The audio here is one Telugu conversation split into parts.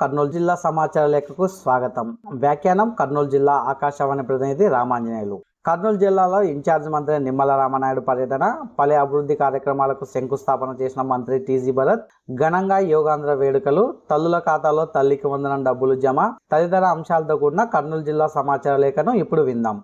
కర్నూలు జిల్లా సమాచార లేఖకు స్వాగతం. వ్యాఖ్యానం కర్నూలు జిల్లా ఆకాశవాణి ప్రతినిధి రామాంజనేయులు. కర్నూలు జిల్లాలో ఇన్ఛార్జ్ మంత్రి నిమ్మల రామనాయుడు పర్యటన పలు అభివృద్ధి కార్యక్రమాలకు శంకుస్థాపన చేసిన మంత్రి టీజీ భరత్ ఘనంగా యోగాంధ్ర వేడుకలు తల్లుల ఖాతాలో తల్లికి వందనం డబ్బులు జమ తదితర అంశాలతో కూడిన కర్నూలు జిల్లా సమాచార లేఖను ఇప్పుడు విందాం.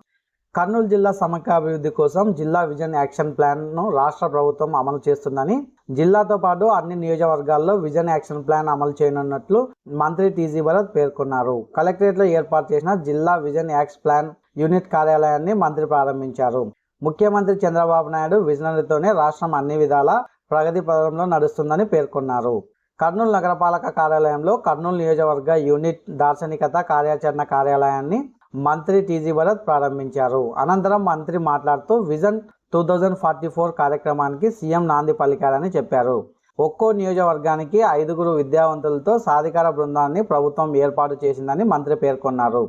కర్నూలు జిల్లా సమగ్రాభివృద్ధి కోసం జిల్లా విజన్ యాక్షన్ ప్లాన్ను రాష్ట్ర ప్రభుత్వం అమలు చేస్తుందని జిల్లాతో పాటు అన్ని నియోజకవర్గాల్లో విజన్ యాక్షన్ ప్లాన్ అమలు చేయనున్నట్లు మంత్రి టీజీ భరత్ పేర్కొన్నారు. కలెక్టరేట్లో ఏర్పాటు చేసిన జిల్లా విజన్ యాక్షన్ ప్లాన్ యూనిట్ కార్యాలయాన్ని మంత్రి ప్రారంభించారు. ముఖ్యమంత్రి చంద్రబాబు నాయుడు విజనరీతోనే రాష్ట్రం అన్ని విధాల ప్రగతి పదంలో నడుస్తుందని పేర్కొన్నారు. కర్నూలు నగరపాలక కార్యాలయంలో కర్నూలు నియోజకవర్గ యూనిట్ దార్శనికత కార్యాచరణ కార్యాలయాన్ని మంత్రి టీజీ భరత్ ప్రారంభించారు. అనంతరం మంత్రి మాట్లాడుతూ vision two thousand forty four కార్యక్రమానికి సీఎం నాంది పలికారని చెప్పారు. ఒక్కో నియోజకవర్గానికి ఐదుగురు విద్యావంతులతో సాధికార బృందాన్ని ప్రభుత్వం ఏర్పాటు చేసిందని మంత్రి పేర్కొన్నారు.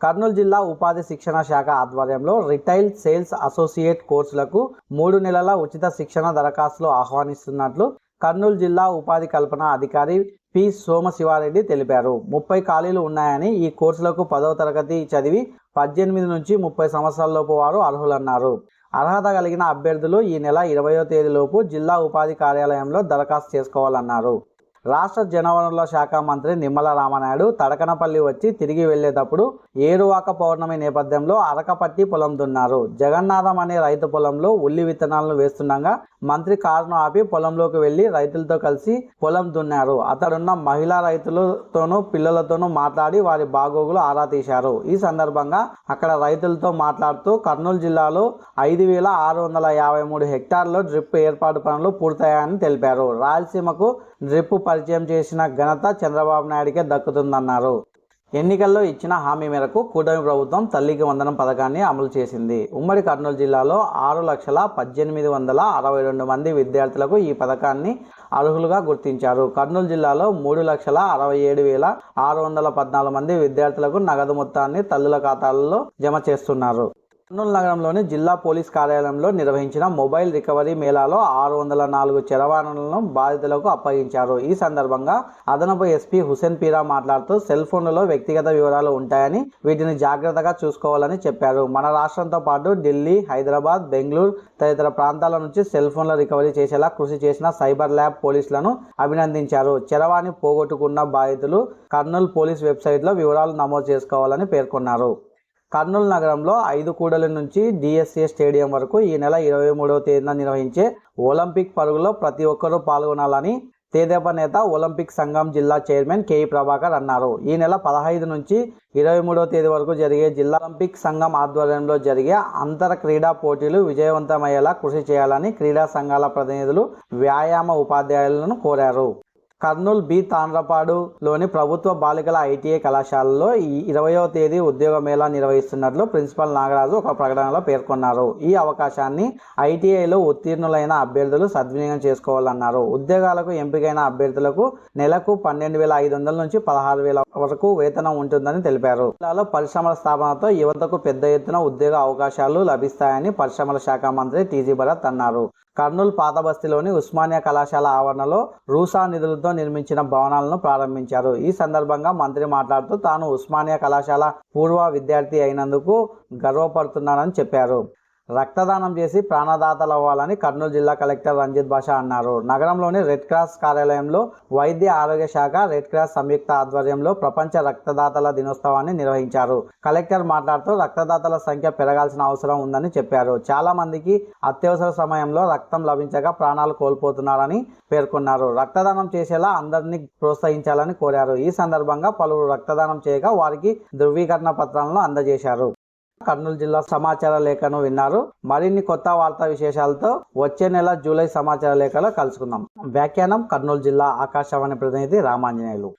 కర్నూలు జిల్లా ఉపాధి శిక్షణ శాఖ ఆధ్వర్యంలో రిటైల్ సేల్స్ అసోసియేట్ కోర్సులకు మూడు నెలల ఉచిత శిక్షణ దరఖాస్తులు ఆహ్వానిస్తున్నట్లు కర్నూలు జిల్లా ఉపాధి కల్పన అధికారి పి. సోమశివారెడ్డి తెలిపారు. ముప్పై ఖాళీలు ఉన్నాయని ఈ కోర్సులకు పదవ తరగతి చదివి పద్దెనిమిది నుంచి ముప్పై సంవత్సరాలలోపు వారు అర్హులన్నారు. అర్హత కలిగిన అభ్యర్థులు ఈ నెల ఇరవయో తేదీలోపు జిల్లా ఉపాధి కార్యాలయంలో దరఖాస్తు చేసుకోవాలన్నారు. రాష్ట్ర జనవనరుల శాఖ మంత్రి నిమ్మల రామనాయుడు తడకనపల్లి వచ్చి తిరిగి వెళ్ళేటప్పుడు ఏరువాక పౌర్ణమి నేపథ్యంలో అరకపట్టి పొలం దున్నారు. జగన్నాథం అనే రైతు పొలంలో ఉల్లి విత్తనాలను వేస్తుండగా మంత్రి కారును ఆపి పొలంలోకి వెళ్ళి రైతులతో కలిసి పొలం దున్నారు. అతడున్న మహిళా రైతులతోనూ పిల్లలతోనూ మాట్లాడి వారి బాగోగులు ఆరా తీశారు. ఈ సందర్భంగా అక్కడ రైతులతో మాట్లాడుతూ కర్నూలు జిల్లాలో ఐదు వేల ఆరు వందల యాభై మూడు హెక్టార్లో డ్రిప్ ఏర్పాటు పనులు పూర్తయ్యాయని తెలిపారు. రాయలసీమకు డ్రిప్ పరిచయం చేసిన ఘనత చంద్రబాబు నాయుడికే దక్కుతుందన్నారు. ఎన్నికల్లో ఇచ్చిన హామీ మేరకు కూటమి ప్రభుత్వం తల్లికి వందనం పథకాన్ని అమలు చేసింది. ఉమ్మడి కర్నూలు జిల్లాలో ఆరు లక్షల పద్దెనిమిది వందల అరవై రెండు మంది విద్యార్థులకు ఈ పథకాన్ని అర్హులుగా గుర్తించారు. కర్నూలు జిల్లాలో మూడు లక్షల అరవై ఏడు వేల ఆరు వందల పద్నాలుగు మంది విద్యార్థులకు నగదు మొత్తాన్ని తల్లుల ఖాతాల్లో జమ చేస్తున్నారు. కర్నూలు నగరంలోని జిల్లా పోలీస్ కార్యాలయంలో నిర్వహించిన మొబైల్ రికవరీ మేళాలో ఆరు వందల నాలుగు చరవాణలను బాధితులకు అప్పగించారు. ఈ సందర్భంగా అదనపు ఎస్పీ హుసేన్ పీరా మాట్లాడుతూ సెల్ ఫోన్లలో వ్యక్తిగత వివరాలు ఉంటాయని వీటిని జాగ్రత్తగా చూసుకోవాలని చెప్పారు. మన రాష్ట్రంతో పాటు ఢిల్లీ హైదరాబాద్ బెంగళూరు తదితర ప్రాంతాల నుంచి సెల్ ఫోన్ల రికవరీ చేసేలా కృషి చేసిన సైబర్ ల్యాబ్ పోలీసులను అభినందించారు. చరవాణి పోగొట్టుకున్న బాధితులు కర్నూలు పోలీస్ వెబ్సైట్లో వివరాలు నమోదు చేసుకోవాలని పేర్కొన్నారు. కర్నూలు నగరంలో ఐదు కూడల నుంచి డిఎస్ఏ స్టేడియం వరకు ఈ నెల ఇరవై మూడవ తేదీన నిర్వహించే ఒలింపిక్ పరుగులో ప్రతి ఒక్కరూ పాల్గొనాలని తేదేప నేత ఒలింపిక్ సంఘం జిల్లా చైర్మన్ కేఈ ప్రభాకర్ అన్నారు. ఈ నెల పదహైదు నుంచి ఇరవై మూడవ తేదీ వరకు జరిగే జిల్లా ఒలింపిక్ సంఘం ఆధ్వర్యంలో జరిగే అంతర క్రీడా పోటీలు విజయవంతమయ్యేలా కృషి చేయాలని క్రీడా సంఘాల ప్రతినిధులు వ్యాయామ ఉపాధ్యాయులను కోరారు. కర్నూలు బి తాండ్రపాడులోని ప్రభుత్వ బాలికల ఐటీఐ కళాశాలలో ఈ ఇరవయో తేదీ ఉద్యోగ మేళా నిర్వహిస్తున్నట్లు ప్రిన్సిపల్ నాగరాజు ఒక ప్రకటనలో పేర్కొన్నారు. ఈ అవకాశాన్ని ఐటీఐలో ఉత్తీర్ణులైన అభ్యర్థులు సద్వినియోగం చేసుకోవాలన్నారు. ఉద్యోగాలకు ఎంపికైన అభ్యర్థులకు నెలకు పన్నెండు వేల ఐదు వందల నుంచి పదహారు వేల వరకు వేతనం ఉంటుందని తెలిపారు. జిల్లాలో పరిశ్రమల స్థాపనతో యువతకు పెద్ద ఎత్తున ఉద్యోగ అవకాశాలు లభిస్తాయని పరిశ్రమల శాఖ మంత్రి టీజీ భరత్ అన్నారు. కర్నూలు పాతబస్తీలోని ఉస్మానియా కళాశాల ఆవరణలో రూసా నిధులతో నిర్మించిన భవనాలను ప్రారంభించారు. ఈ సందర్భంగా మంత్రి మాట్లాడుతూ తాను ఉస్మానియా కళాశాల పూర్వ విద్యార్థి అయినందుకు గర్వపడుతున్నానని చెప్పారు. రక్తదానం చేసి ప్రాణదాతలు అవ్వాలని కర్నూలు జిల్లా కలెక్టర్ రంజిత్ బాషా అన్నారు. నగరంలోని రెడ్ క్రాస్ కార్యాలయంలో వైద్య ఆరోగ్య శాఖ రెడ్ క్రాస్ సంయుక్త ఆధ్వర్యంలో ప్రపంచ రక్తదాతల దినోత్సవాన్ని నిర్వహించారు. కలెక్టర్ మాట్లాడుతూ రక్తదాతల సంఖ్య పెరగాల్సిన అవసరం ఉందని చెప్పారు. చాలా మందికి అత్యవసర సమయంలో రక్తం లభించక ప్రాణాలు కోల్పోతున్నారని పేర్కొన్నారు. రక్తదానం చేసేలా అందరినీ ప్రోత్సహించాలని కోరారు. ఈ సందర్భంగా పలువురు రక్తదానం చేయగా వారికి ధృవీకరణ పత్రాలను అందజేశారు. కర్నూలు జిల్లా సమాచార లేఖను విన్నారు. మరిన్ని కొత్త వార్తా విశేషాలతో వచ్చే నెల జూలై సమాచార లేఖలో కలుసుకుందాం. వ్యాఖ్యానం కర్నూలు జిల్లా ఆకాశవాణి ప్రతినిధి రామాంజనేయులు.